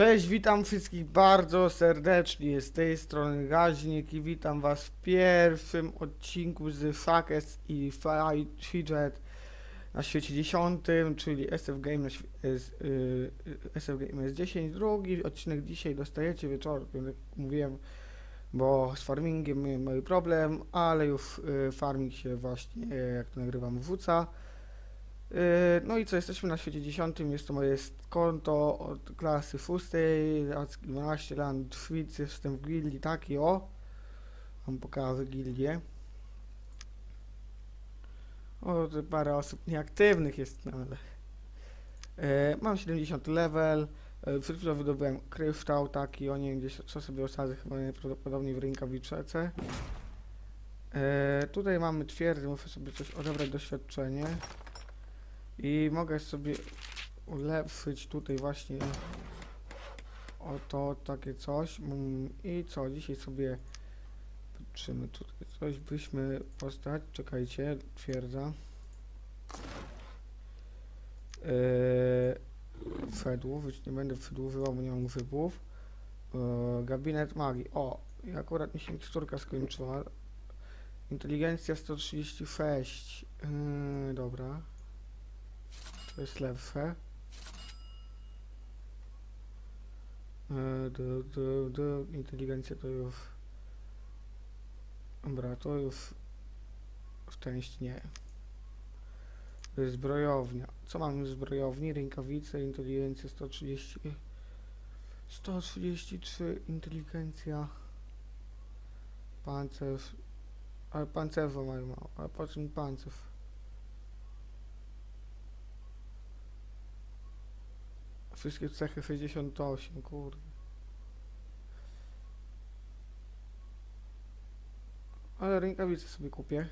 Cześć, witam wszystkich bardzo serdecznie z tej strony Gaźnik i witam was w pierwszym odcinku z Fakes i Fight Fidget na świecie 10, czyli SF Game, na świe- z, y, y, SF Game jest 10, drugi odcinek dzisiaj dostajecie wieczorem, jak mówiłem, bo z farmingiem miałem mały problem, ale już y, farming się właśnie, jak to nagrywam, wrzuca. Yy, No i co, jesteśmy na świecie 10, jest to moje konto od klasy szóstej, lat 12 lat, Twitch, jestem w gildii taki o. Mam pokażę gildię. O, parę osób nieaktywnych jest, no ale... Yy, mam 70 level, yy, przed chwilą wydobyłem kryształ taki, o nie wiem gdzieś, co sobie osadzę, chyba najprawdopodobniej w rękawiczce. Yy, tutaj mamy twierdzę, muszę sobie coś odebrać doświadczenie. I mogę sobie ulepszyć tutaj właśnie oto takie coś. Mm, I co, dzisiaj sobie patrzymy tutaj coś byśmy postać. Czekajcie, twierdza. Yy, fedłów, już nie będę fedłowywał, bo nie mam wybów. Yy, gabinet magii. O, i akurat mi się miksturka skończyła. Inteligencja 136. Yy, dobra. To jest lepsze. E, Do, do, do, inteligencja to już. Dobra, to już. Szczęść nie. Zbrojownia. Co mamy w zbrojowni? Rękawice, inteligencja 130. 133, inteligencja. Pancerz. Ale pancerza mają mało. Ale po czym pancerz? Wszystkie cechy 68, kurde. Ale rękawice sobie kupię.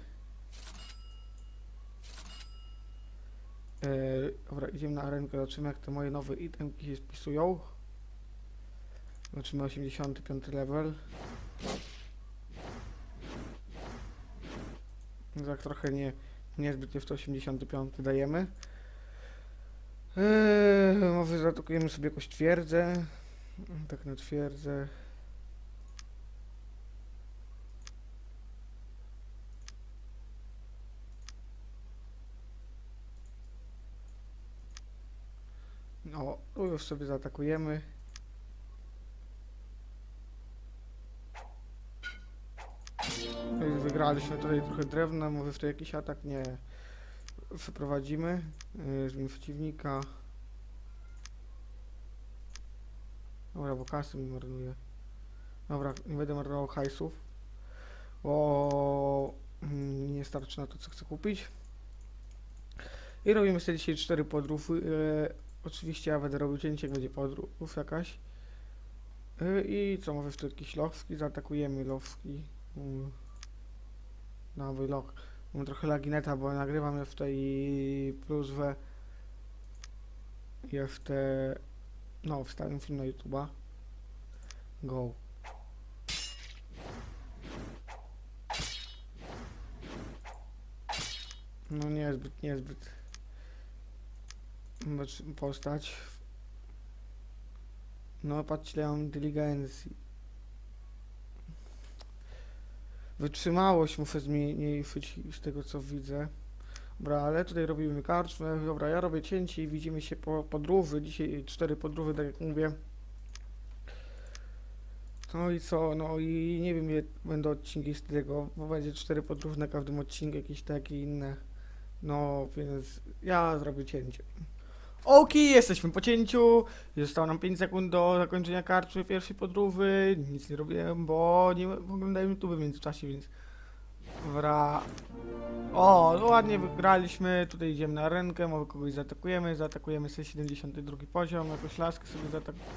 Eee, dobra, idziemy na arenkę, zobaczymy jak te moje nowe itemki się spisują. Zobaczymy 85 level. Tak trochę nie, niezbyt jest to 85 dajemy. Eee, może zaatakujemy sobie jakąś twierdzę. Tak na twierdzę. No, tu już sobie zaatakujemy. No wygraliśmy tutaj trochę drewna, może w to jakiś atak nie przeprowadzimy. Yy, przeciwnika. Dobra, bo kasy mi marnuje. Dobra, nie będę marnował hajsów. Bo mm, nie starczy na to, co chcę kupić. I robimy sobie dzisiaj cztery podrówy. Yy, oczywiście ja będę robił cięcie, jak będzie podróż jakaś. Yy, I co, może tu jakieś lowski? Zaatakujemy lowski. Yy. Nowy lok. Mam trochę lagineta, bo nagrywam w tej pluswę jeszcze no wstawiam film na YouTube'a. Go. No niezbyt, niezbyt postać. No patrzcie ja mam inteligencji Wytrzymałość muszę zmniejszyć z tego co widzę. Dobra, ale tutaj robimy karczmę. Dobra, ja robię cięcie i widzimy się po podróży. Dzisiaj cztery podróży, tak jak mówię. No i co? No i nie wiem, ile będą odcinki z tego, bo będzie cztery podróży na każdym odcinku, jakieś takie inne. No, więc ja zrobię cięcie. Oki, jesteśmy po cięciu. Zostało nam 5 sekund do zakończenia karczmy pierwszej podróży. Nic nie robiłem, bo nie oglądałem YouTube w międzyczasie, więc... Dobra. O, no ładnie wygraliśmy. Tutaj idziemy na rękę, może kogoś zaatakujemy. Zaatakujemy sobie 72 poziom, jakąś laskę sobie zaatakujemy.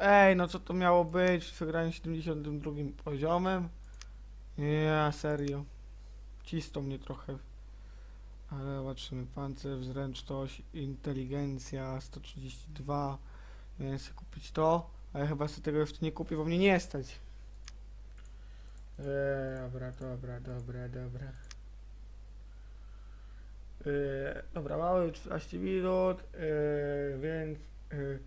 Ej, no co to miało być? Wygrałem 72 poziomem. Ja, serio. Cisną mnie trochę. Ale zobaczymy, pancerz, zręczność, inteligencja 132. Miałem sobie kupić to, ale chyba sobie tego jeszcze nie kupię, bo mnie nie stać. Eee, dobra, dobra, dobra, dobra. Yy, dobra, mamy 14 minut, yy, więc yy,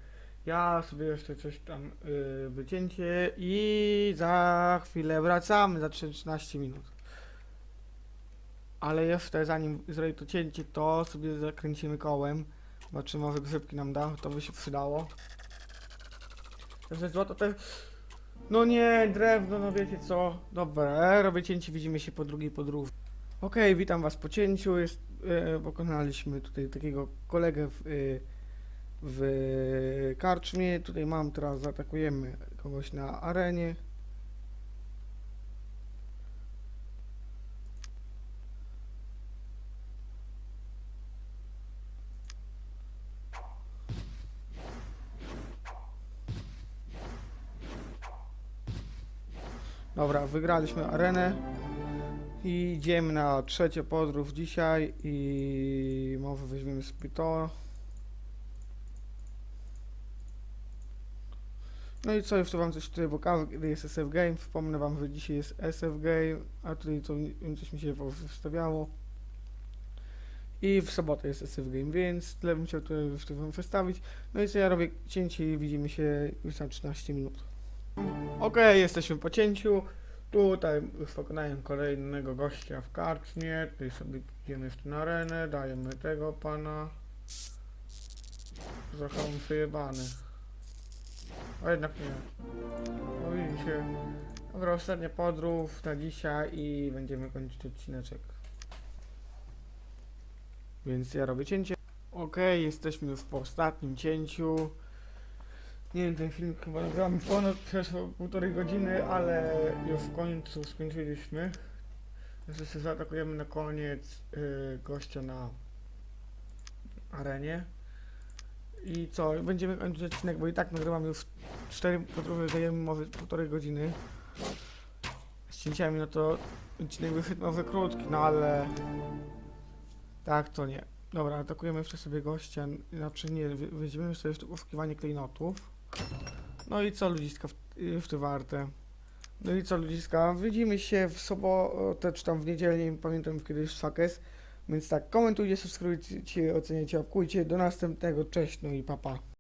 ja sobie jeszcze coś tam yy, wycięcie i za chwilę wracamy za 13 minut. Ale jeszcze zanim zrobię to cięcie, to sobie zakręcimy kołem. Zobaczymy, może grzybki nam da, to by się przydało. Także złoto też... No nie, drewno, no wiecie co. Dobra, robię cięcie, widzimy się po drugiej podróży. Okej, witam was po cięciu. Jest, e, pokonaliśmy tutaj takiego kolegę w, e, w karczmie. Tutaj mam, teraz zaatakujemy kogoś na arenie. Dobra, wygraliśmy arenę. I idziemy na trzecie podróż dzisiaj i może weźmiemy sobie to. No i co, jeszcze wam coś tutaj pokażę, kiedy jest SF Game. Wspomnę wam, że dzisiaj jest SF Game, a tutaj to coś mi się wystawiało. I w sobotę jest SF Game, więc tyle bym chciał tutaj wam przedstawić. No i co, ja robię cięcie i widzimy się już za 13 minut. Okej, jesteśmy po cięciu. Tutaj już pokonałem kolejnego gościa w karczmie. Tutaj sobie idziemy jeszcze na arenę, dajemy tego pana. Trochę on przejebany. A jednak nie. No widzicie. Dobra, ostatnia podróż na dzisiaj i będziemy kończyć odcineczek. Więc ja robię cięcie. Okej, jesteśmy już po ostatnim cięciu. Nie wiem, ten film chyba nagrałem ponad przeszło półtorej godziny, ale już w końcu skończyliśmy. Jeszcze zaatakujemy na koniec y, gościa na arenie. I co, będziemy kończyć odcinek, bo i tak nagrywam już cztery podróże, zajęły może półtorej godziny. Z cięciami, no to odcinek wyszedł może krótki, no ale... Tak, to nie. Dobra, atakujemy jeszcze sobie gościa, znaczy nie, weźmiemy sobie jeszcze poszukiwanie klejnotów. No i co ludziska w, y, w warte. No i co ludziska, widzimy się w sobotę czy tam w niedzielę, nie pamiętam kiedy jest Fakes. Więc tak, komentujcie, subskrybujcie, oceniajcie, łapkujcie. Do następnego, cześć, no i papa. Pa.